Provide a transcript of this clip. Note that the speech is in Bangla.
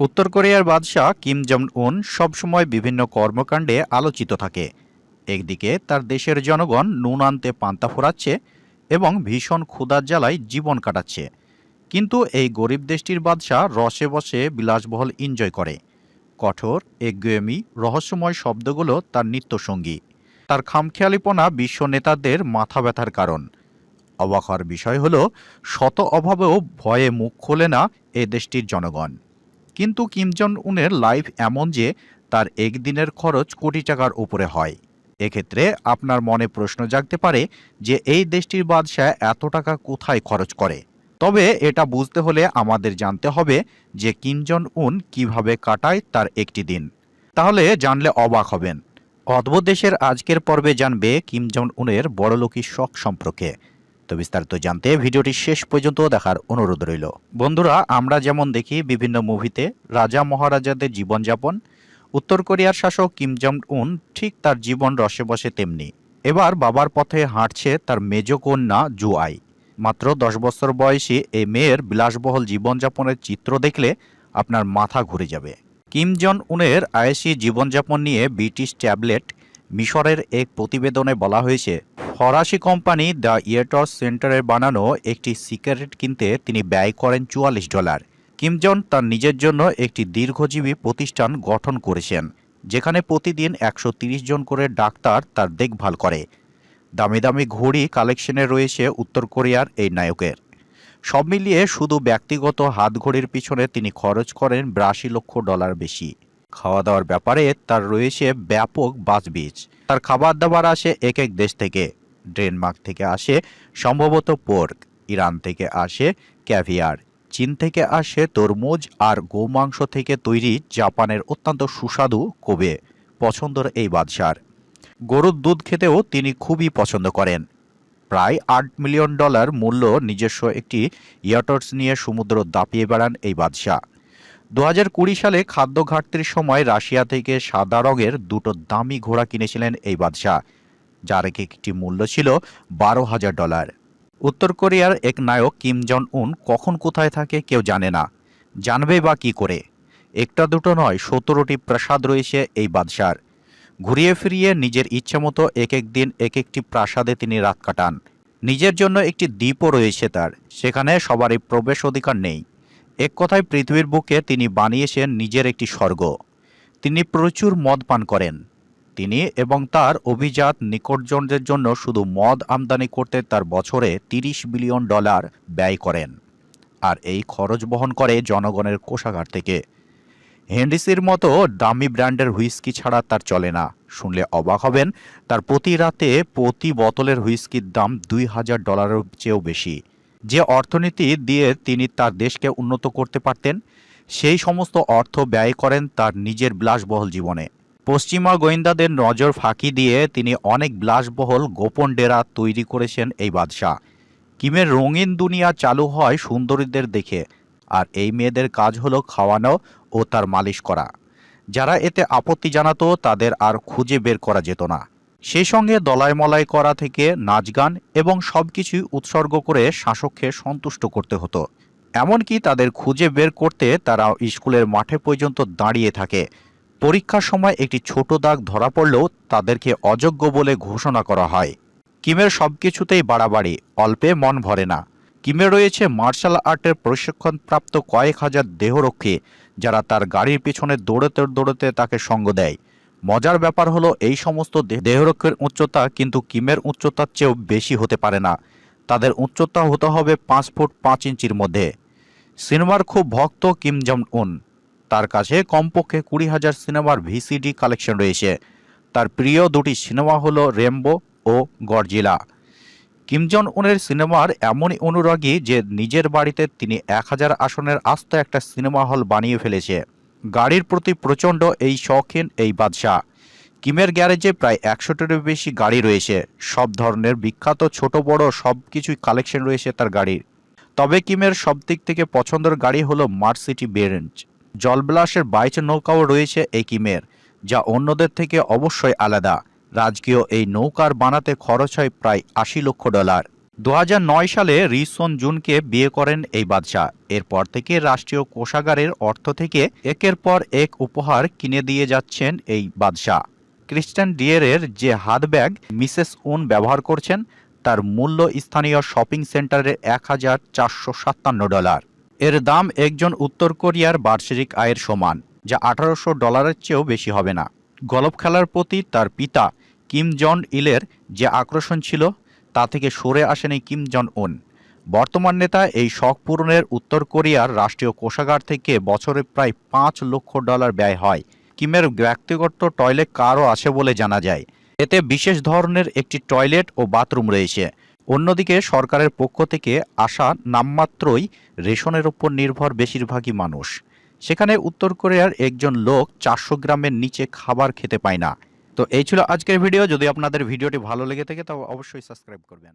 উত্তর কোরিয়ার বাদশাহ কিম জং উন সবসময় বিভিন্ন কর্মকাণ্ডে আলোচিত থাকে। একদিকে তার দেশের জনগণ নুন আনতে পান্তা ফোরাচ্ছে এবং ভীষণ ক্ষুধার জ্বালায় জীবন কাটাচ্ছে। কিন্তু এই গরিব দেশটির বাদশাহ রসে বসে বিলাসবহল এনজয় করে। কঠোর একগুয়েমি রহস্যময় শব্দগুলো তার নিত্যসঙ্গী। তার খামখেয়ালিপনা বিশ্ব নেতাদের মাথা ব্যথার কারণ। অবাক হওয়ার বিষয় হল, শত অভাবেও ভয়ে মুখ খোলে না এ দেশটির জনগণ। কিন্তু কিম জন উনের লাইফ এমন যে তার একদিনের খরচ কোটি টাকার উপরে হয়। এক্ষেত্রে আপনার মনে প্রশ্ন জাগতে পারে যে এই দেশটির বাদশাহ এত টাকা কোথায় খরচ করে? তবে এটা বুঝতে হলে আমাদের জানতে হবে যে কিম জন উন কীভাবে কাটায় তার একটি দিন। তাহলে জানলে অবাক হবেন। অদ্ভুত দেশের আজকের পর্বে জানবে কিম জন উনের বড়লোকী শখ সম্পর্কে। তো বিস্তারিত জানতে ভিডিওটি শেষ পর্যন্ত দেখার অনুরোধ রইল। বন্ধুরা, আমরা যেমন দেখি বিভিন্ন মুভিতে রাজা মহারাজাদের জীবনযাপন, উত্তর কোরিয়ার শাসক কিম জং উন ঠিক তার জীবন রসে বসে তেমনি। এবার বাবার পথে হাঁটছে তার মেজ কন্যা জুআই মাত্র দশ বছর বয়সী এই মেয়ের বিলাসবহুল জীবনযাপনের চিত্র দেখলে আপনার মাথা ঘুরে যাবে। কিম জন উনের আয়েসি জীবনযাপন নিয়ে ব্রিটিশ ট্যাবলেট মিশরের এক প্রতিবেদনে বলা হয়েছে ফরাসি কোম্পানি দ্য ইয়েটস সেন্টারের বানানো একটি সিগারেট কিনতে তিনি ব্যয় করেন চুয়াল্লিশ ডলার। কিমজন তার নিজের জন্য একটি দীর্ঘজীবী প্রতিষ্ঠান গঠন করেছেন, যেখানে প্রতিদিন একশো জন করে ডাক্তার তার দেখভাল করে। দামি দামি ঘড়ি কালেকশনে রয়েছে উত্তর কোরিয়ার এই নায়কের। সব মিলিয়ে শুধু ব্যক্তিগত হাতঘড়ির পিছনে তিনি খরচ করেন বিরাশি লক্ষ ডলার বেশি। খাওয়া দাওয়ার ব্যাপারে তার রয়েছে ব্যাপক বাজবিজ। তার খাবার দাবার আসে এক এক দেশ থেকে। ডেনমার্ক থেকে আসে, সম্ভবত পোর্ক, ইরান থেকে আসে, ক্যাভিয়ার, চীন থেকে আসে তরমুজ আর গোমাংস থেকে তৈরি জাপানের অত্যন্ত সুস্বাদু কোবে, পছন্দর এই বাদশার। গরুর দুধ খেতেও তিনি খুবই পছন্দ করেন। প্রায় আট মিলিয়ন ডলার মূল্য নিজস্ব একটি ইয়াটর্স নিয়ে সমুদ্র দাপিয়ে বেড়ান এই বাদশাহ। দু হাজার কুড়ি সালে খাদ্য ঘাটতির সময় রাশিয়া থেকে সাদা রঙের দুটো দামি ঘোড়া কিনেছিলেন এই বাদশাহ। যার এক একটি মূল্য ছিল বারো হাজার ডলার। উত্তর কোরিয়ার এক নায়ক কিম জন উন কখন কোথায় থাকে কেউ জানে না। জানবে বা কি করে? একটা দুটো নয়, সতেরোটি প্রাসাদ রয়েছে এই বাদশার। ঘুরিয়ে ফিরিয়ে নিজের ইচ্ছামতো এক এক দিন এক একটি প্রাসাদে তিনি রাত কাটান। নিজের জন্য একটি দ্বীপও রয়েছে তার, সেখানে সবারই প্রবেশ অধিকার নেই। এক কথায় পৃথিবীর বুকে তিনি বানিয়েছেন নিজের একটি স্বর্গ। তিনি প্রচুর মদ পান করেন। তিনি এবং তার অভিজাত নিকটজনদের জন্য শুধু মদ আমদানি করতে তার বছরে তিরিশ বিলিয়ন ডলার ব্যয় করেন আর এই খরচ বহন করে জনগণের কোষাগার থেকে। হেন্ডিসির মতো দামি ব্র্যান্ডের হুইস্কি ছাড়া তার চলে না। শুনলে অবাক হবেন, তার প্রতি রাতে প্রতি বোতলের হুইস্কির দাম দুই হাজার ডলারের চেয়েও বেশি। যে অর্থনীতি দিয়ে তিনি তার দেশকে উন্নত করতে পারতেন, সেই সমস্ত অর্থ ব্যয় করেন তার নিজের বিলাসবহুল জীবনে। পশ্চিমা গোয়েন্দাদের নজর ফাঁকি দিয়ে তিনি অনেক বিলাসবহুল গোপন ডেরা তৈরি করেছেন এই বাদশাহ। কিমের রঙিন দুনিয়া চালু হয় সুন্দরীদের দেখে, আর এই মেয়েদের কাজ হলো খাওয়ানো ও তার মালিশ করা। যারা এতে আপত্তি জানাতো, তাদের আর খুঁজে বের করা যেত না। সেই সঙ্গে দলায় মলায় করা থেকে নাচ গান এবং সব কিছুই উৎসর্গ করে শাসককে সন্তুষ্ট করতে হতো। এমনকি তাদের খুঁজে বের করতে তারা স্কুলের মাঠে পর্যন্ত দাঁড়িয়ে থাকে। পরীক্ষার সময় একটি ছোট দাগ ধরা পড়লেও তাদেরকে অযোগ্য বলে ঘোষণা করা হয়। কিমের সব কিছুতেই বাড়াবাড়ি, অল্পে মন ভরে না। কিমে রয়েছে মার্শাল আর্টের প্রশিক্ষণপ্রাপ্ত কয়েক হাজার দেহরক্ষী, যারা তার গাড়ির পিছনে দৌড়তে দৌড়তে তাকে সঙ্গ দেয়। মজার ব্যাপার হলো, এই সমস্ত দেহরক্ষীর উচ্চতা কিন্তু কিমের উচ্চতার চেয়েও বেশি হতে পারে না। তাদের উচ্চতা হতে হবে পাঁচ ফুট পাঁচ ইঞ্চির মধ্যে। সিনেমার খুব ভক্ত কিম জং উন তার কাছে কমপক্ষে কুড়ি হাজার সিনেমার ভিসিডি কালেকশন রয়েছে। তার প্রিয় দুটি সিনেমা হলো রেমবো ও গরজিলা। কিমজন উনের সিনেমার এমনই অনুরাগী যে নিজের বাড়িতে তিনি এক হাজার আসনের আস্ত একটা সিনেমা হল বানিয়ে ফেলেছে। গাড়ির প্রতি প্রচণ্ড এই শৌখিন এই বাদশাহ কিমের গ্যারেজে প্রায় একশোটিরও বেশি গাড়ি রয়েছে। সব ধরনের বিখ্যাত ছোট বড় সব কিছুই কালেকশন রয়েছে তার গাড়ির। তবে কিমের সব দিক থেকে পছন্দের গাড়ি হলো মার্সিটি বেরেঞ্জ জলবিলাসের বাইচ নৌকাও রয়েছে এই কিমের, যা অন্যদের থেকে অবশ্যই আলাদা। রাজকীয় এই নৌকার বানাতে খরচ হয় প্রায় আশি লক্ষ ডলার। দু হাজার নয় সালে রিসন জুনকে বিয়ে করেন এই বাদশাহ। এরপর থেকে রাষ্ট্রীয় কোষাগারের অর্থ থেকে একের পর এক উপহার কিনে দিয়ে যাচ্ছেন এই বাদশাহ। ক্রিস্টান ডিয়ারের যে হাত ব্যাগ মিসেস উন ব্যবহার করছেন, তার মূল্য স্থানীয় শপিং সেন্টারে এক হাজার চারশো সাতান্ন ডলার। এর দাম একজন উত্তর কোরিয়ার বার্ষিক আয়ের সমান, যা আঠারোশো ডলারের চেয়েও বেশি হবে না। গলফ খেলার প্রতি তার পিতা কিম জন ইলের যে আকর্ষণ ছিল, তা থেকে সরে আসেনি কিম জন উন। বর্তমান নেতা এই শখ পূরণের উত্তর কোরিয়ার রাষ্ট্রীয় কোষাগার থেকে বছরে প্রায় পাঁচ লক্ষ ডলার ব্যয় হয়। কিমের ব্যক্তিগত টয়লেট কারও আছে বলে জানা যায়। এতে বিশেষ ধরনের একটি টয়লেট ও বাথরুম রয়েছে। অন্যদিকে সরকারের পক্ষ থেকে আসা নামমাত্রই রেশনের উপর নির্ভর বেশিরভাগই মানুষ। সেখানে উত্তর কোরিয়ার একজন লোক চারশো গ্রামের নিচে খাবার খেতে পায় না। তো এই ছিল আজকের ভিডিও। যদি আপনাদের ভিডিওটি ভালো লেগে থাকে তবে অবশ্যই সাবস্ক্রাইব করবেন।